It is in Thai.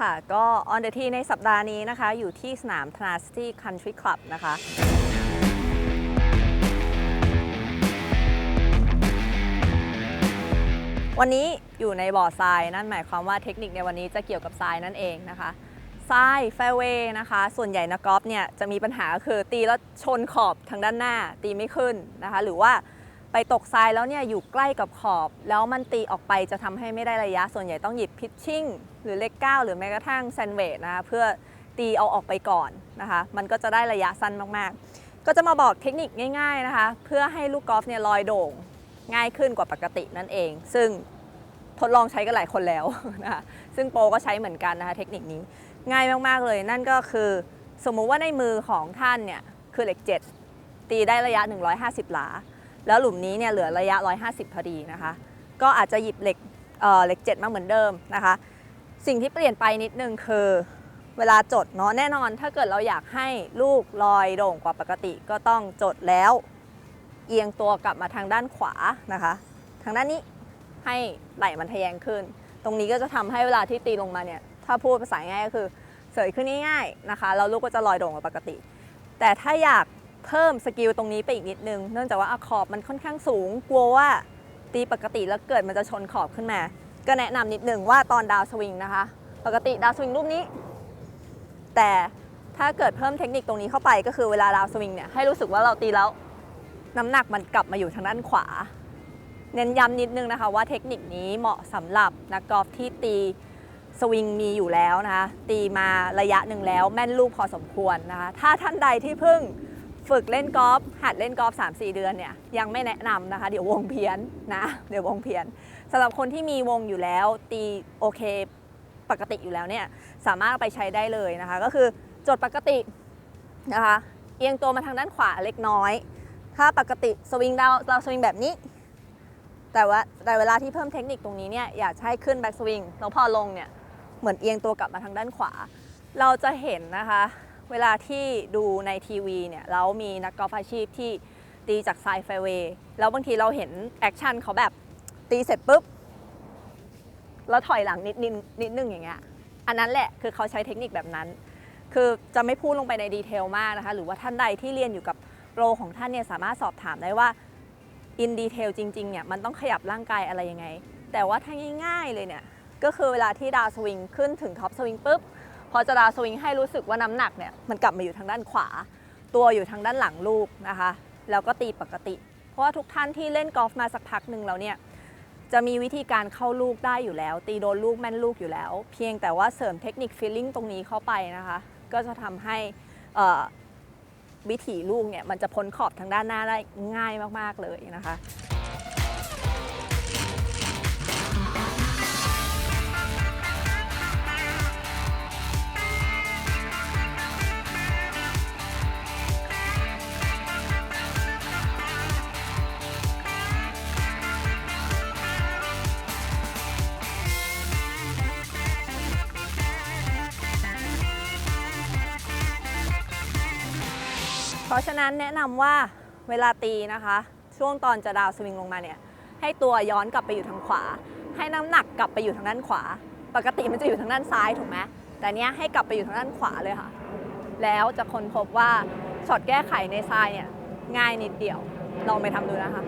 ค่ะ ก็ on the tee ในสัปดาห์นี้นะคะ อยู่ที่สนาม t r a City Country Club นะคะวันนี้อยู่ในบ่อทรายนั่นหมายความว่าเทคนิคในวันนี้จะเกี่ยวกับทรายนั่นเองนะคะทรายแฟเวย์นะคะ ส่วนใหญ่นักกอล์ฟเนี่ยจะมีปัญหาคือตีแล้วชนขอบทางด้านหน้าตีไม่ขึ้นนะคะ หรือว่า ไปตกทรายแล้วเนี่ยอยู่ใกล้กับขอบ แล้วมันตีออกไปจะทำให้ไม่ได้ระยะส่วนใหญ่ต้องหยิบพิชชิ่งหรือเลข9หรือแม้กระทั่งแซนเวดนะคะเพื่อตีเอาออกไปก่อนนะคะ มันก็จะได้ระยะสั้นมากๆ ก็จะมาบอกเทคนิคง่าย ๆนะคะ เพื่อให้ลูกกอล์ฟเนี่ยลอยโด่งง่ายขึ้นกว่าปกตินั่นเอง ซึ่งทดลองใช้กันหลายคนแล้วนะคะซึ่งโปรก็ใช้เหมือนกันนะคะเทคนิคนี้ง่ายมากๆเลยนั่นก็คือสมมุติว่าในมือของท่านเนี่ยคือเหล็ก 7 ตีได้ระยะ 150 หลา แล้วหลุมนี้เนี่ยเหลือระยะ 150 พอดีนะคะ ก็อาจจะหยิบเหล็กเอ่อเหล็ก7มาเหมือนเดิมนะคะ สิ่งที่เปลี่ยนไปนิดนึงคือเวลาจดเนาะแน่นอนถ้าเกิดเราอยากให้ลูกลอยโด่งกว่าปกติก็ต้องจดแล้ว เอียงตัวกลับมาทางด้านขวานะคะ ทางด้านนี้ให้ไหล่มันทะแยงขึ้น ตรงนี้ก็จะทำให้เวลาที่ตีลงมาเนี่ยถ้าพูดภาษาง่ายก็คือเสยขึ้นง่ายๆนะคะแล้วลูกก็จะลอยโด่งกว่าปกติ แต่ถ้าอยาก เพิ่มสกิลตรงนี้ไปอีกนิดนึง เนื่องจากว่าขอบมันค่อนข้างสูง กลัวว่าตีปกติแล้วเกิดมันจะชนขอบขึ้นมา ก็แนะนำนิดนึงว่าตอนดาวสวิงนะคะ ปกติดาวสวิงรูปนี้ แต่ถ้าเกิดเพิ่มเทคนิคตรงนี้เข้าไปก็คือเวลาดาวสวิงเนี่ยให้รู้สึกว่าเราตีแล้วน้ำหนักมันกลับมาอยู่ทางด้านขวา เน้นย้ำนิดนึงนะคะว่าเทคนิคนี้เหมาะสำหรับนักกอล์ฟที่ตีสวิงมีอยู่แล้วนะคะ ตีมาระยะหนึ่งแล้วแม่นลูกพอสมควรนะคะ ถ้าท่านใดที่เพิ่ง ฝึกเล่นกอล์ฟหัดเล่นกอล์ฟ3-4 เดือนเนี่ยยังไม่แนะนำนะคะ เดี๋ยววงเพี้ยนนะเดี๋ยววงเพี้ยนสำหรับคนที่มีวงอยู่แล้วตีโอเคปกติอยู่แล้วเนี่ยสามารถไปใช้ได้เลยนะคะ ก็คือจดปกตินะคะเอียงตัวมาทางด้านขวาเล็กน้อย ถ้าปกติสวิงเราเราสวิงแบบนี้ แต่ว่าแต่เวลาที่เพิ่มเทคนิคตรงนี้เนี่ยอยากจะให้ขึ้นแบ็กสวิงแล้วพอลงเนี่ยเหมือนเอียงตัวกลับมาทางด้านขวา เราจะเห็นนะคะ เวลาที่ดูในทีวีเนี่ยแล้วมีนักกอล์ฟอาชีพที่ตีจากไซด์แฟเวย์แล้วบางทีเราเห็นแอคชั่นเขาแบบตีเสร็จปุ๊บ แล้วถอยหลังนิดนิดนิดนึงอย่างเงี้ยอันนั้นแหละคือเขาใช้เทคนิคแบบนั้น คือจะไม่พูดลงไปในดีเทลมากนะคะ หรือว่าท่านใดที่เรียนอยู่กับโปรของท่านเนี่ยสามารถสอบถามได้ว่าอินดีเทลจริงๆเนี่ยมันต้องขยับร่างกายอะไรยังไง แต่ว่าถ้าง่ายๆเลยเนี่ยก็คือเวลาที่ดาวสวิงขึ้นถึงท็อปสวิงปุ๊บ พอจะดาวสวิงให้รู้สึกว่าน้ำหนักเนี่ยมันกลับมาอยู่ทางด้านขวา ตัวอยู่ทางด้านหลังลูกนะคะ แล้วก็ตีปกติ เพราะว่าทุกท่านที่เล่นกอล์ฟมาสักพักหนึ่งแล้วเนี่ยจะมีวิธีการเข้าลูกได้อยู่แล้ว ตีโดนลูกแม่นลูกอยู่แล้ว เพียงแต่ว่าเสริมเทคนิคฟีลลิ่งตรงนี้เข้าไปนะคะ ก็จะทำให้วิถีลูกเนี่ยมันจะพ้นขอบทางด้านหน้าได้ง่ายมาก ๆ เลยนะคะ เพราะฉะนั้นแนะนำว่าเวลาตีนะคะ ช่วงตอนจะดาวสวิงลงมาเนี่ย ให้ตัวย้อนกลับไปอยู่ทางขวา ให้น้ำหนักกลับไปอยู่ทางด้านขวา ปกติมันจะอยู่ทางด้านซ้ายถูกไหมแต่เนี้ยให้กลับไปอยู่ทางด้านขวาเลยค่ะ แล้วจะค้นพบว่าช็อตแก้ไขในทรายเนี่ยง่ายนิดเดียว ลองไปทำดูนะคะ